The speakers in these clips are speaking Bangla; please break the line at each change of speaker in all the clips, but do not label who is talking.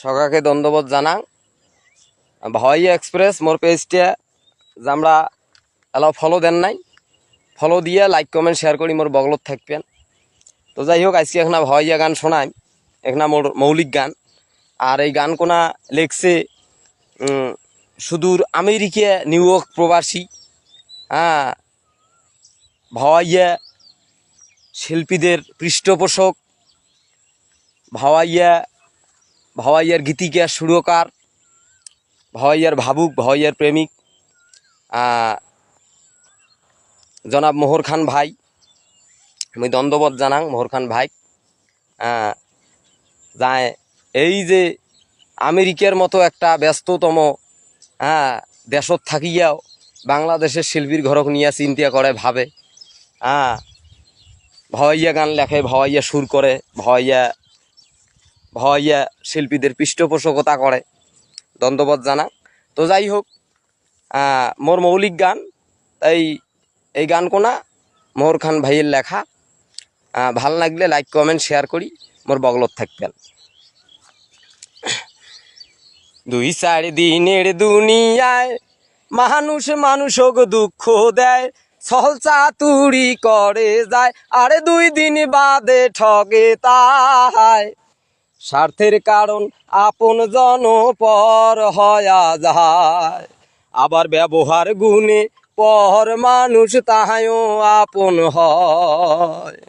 সকাকে দণ্ডবোধ জানাং। ভাওয়াই এক্সপ্রেস, মোর পেজটা আমরা এলাও ফলো দেন নাই। ফলো দিয়ে লাইক কমেন্ট শেয়ার করি মোর বগলত থাকবেন। তো যাই হোক, আজকে এখানে ভাওয়াইয়া গান শোনাই। এখানে মোর মৌলিক গান। আর এই গান কোনা লেখছে সুদূর আমেরিকা নিউ ইয়র্ক প্রবাসী। হ্যাঁ ভাওয়াইয়া শিল্পীদের পৃষ্ঠপোষক। ভাওয়াইয়া ভাওয়াইয়ার গীতিকার সুরকার, ভাওয়াইয়ার ভাবুক, ভাওয়াইয়ার প্রেমিক জনাব মোহর খান ভাই, আমি দ্বন্দ্ববোধ জানাং মোহর খান ভাই যায় এই যে আমেরিকার মতো একটা ব্যস্ততম হ্যাঁ দেশত থাকিয়াও বাংলাদেশের শিল্পীর ঘরক নিয়ে চিন্তা করে, ভাবে হ্যাঁ ভাওয়াইয়া গান লেখে, ভাওয়াইয়া সুর করে, ভাওয়াইয়া ভাওয়াইয়া শিল্পীদের পৃষ্ঠপোষকতা করে। দ্বন্দ্ববোধ জানা তো যাই হোক মোর মৌলিক গান তাই এই গান কোনা মোহর খান ভাইয়ের লেখা। ভালো লাগলে লাইক কমেন্ট শেয়ার করি, মোর বগলত থাকবেন। দুই চার দিনের দুনিয়ায় মানুষ মানুষক দুঃখ দেয় সহল চাতুরি করে যায়, আরে দুই দিন বাদে ঠগে তাহায়। স্বার্থের কারণ আপন জন পর হয়া যায়। আবার ব্যবহার গুণে পর মানুষ তাহায়ও আপন হয়।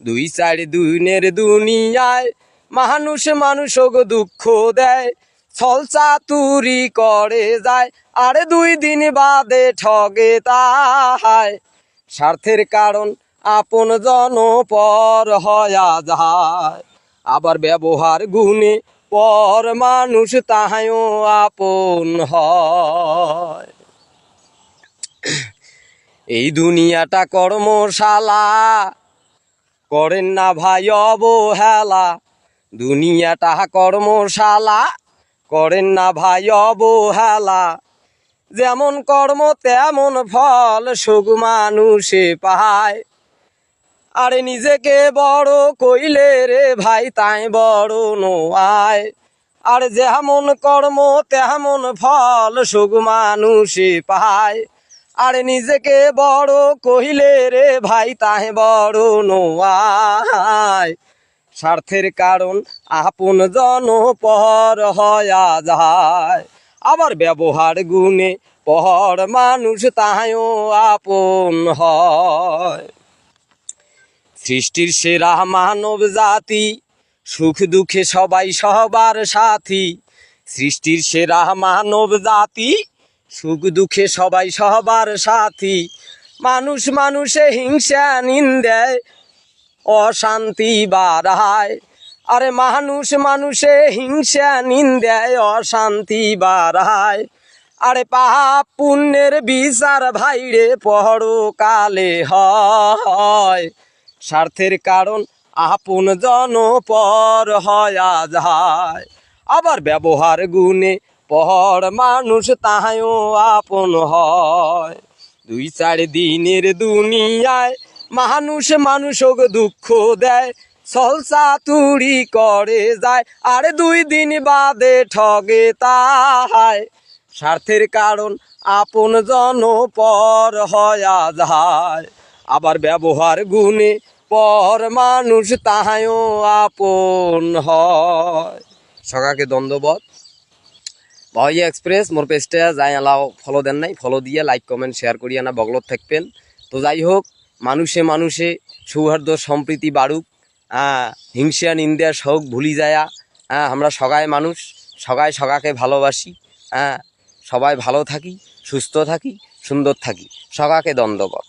দুই চার দুইনের দুনিয়ায় মানুষ মানুষক দুঃখ দেয়, ছল তুরি করে যায়, আরে দুই দিন বাদে ঠগে তাহায়। স্বার্থের কারণ আপন জন পর হয়া যায়। আবার ব্যবহার গুণে পর মানুষ তাহায়ও আপন হয়। এই দুনিয়াটা কর্মশালা, করেন না ভাই অবহেলা। দুনিয়াটা কর্মশালা, করেন না ভাই অবহেলা। যেমন কর্ম তেমন ফল সুখ মানুষে পায়। আরে নিজেকে বড় কইলে রে ভাই তাই বড় নোয়ায়। আর যেমন কর্ম, তেমন ফল সুখ মানুষে পায়। আরে নিজেকে বড় কহিলে রে ভাই তাহে বড় নোয়ায়। স্বার্থের কারণ আপন জন পর হয়া যায়। আবার ব্যবহার গুণে পর মানুষ তাহায়ও আপন হয়। সৃষ্টির সেরা মানব জাতি, সুখ দুঃখে সবাই সবার সাথী। সৃষ্টির সেরা মানব জাতি, সুখ দুঃখে সবাই সবার সাথী। মানুষ মানুষে হিংসা নিন্দায় অশান্তি বাড়ায়। আরে মানুষ মানুষে হিংসা নিন্দায় অশান্তি বাড়ায়। আরে পাপ পুণ্যের বিচার ভাইরে পরকালে হয়। স্বার্থের কারণ আপন জন পর হয়া। যায় আবার ব্যবহার গুণে পর মানুষ তাহায়ও আপন হয়। দুই চার দিনের দুনিয়ায় মানুষ মানুষক দুঃখ দেয় সলসা তুড়ি করে যায়, আর দুই দিন বাদে ঠগে তাহায়। স্বার্থের কারণ আপন জন পর হয়া। যায় আবার ব্যবহার গুণে পর মানুষ তাহায়ও আপন হয়। সকাকে দ্বন্দ্ববধ। ভাই এক্সপ্রেস, মোর পেজটা যাই আলাও ফলো দেন নাই ফলো দিয়ে লাইক কমেন্ট শেয়ার করিয়া না বগলত থাকবেন। তো যাই হোক, মানুষে মানুষে সৌহার্দ্য সম্প্রীতি বাড়ুক হিংসা, নিন্দা, শোক ভুলি যায়া হ্যাঁ আমরা সগায় মানুষ, সগায় সগাকে ভালোবাসি হ্যাঁ সবাই ভালো থাকি, সুস্থ থাকি, সুন্দর থাকি, সগাকে দ্বন্দ্ববধ।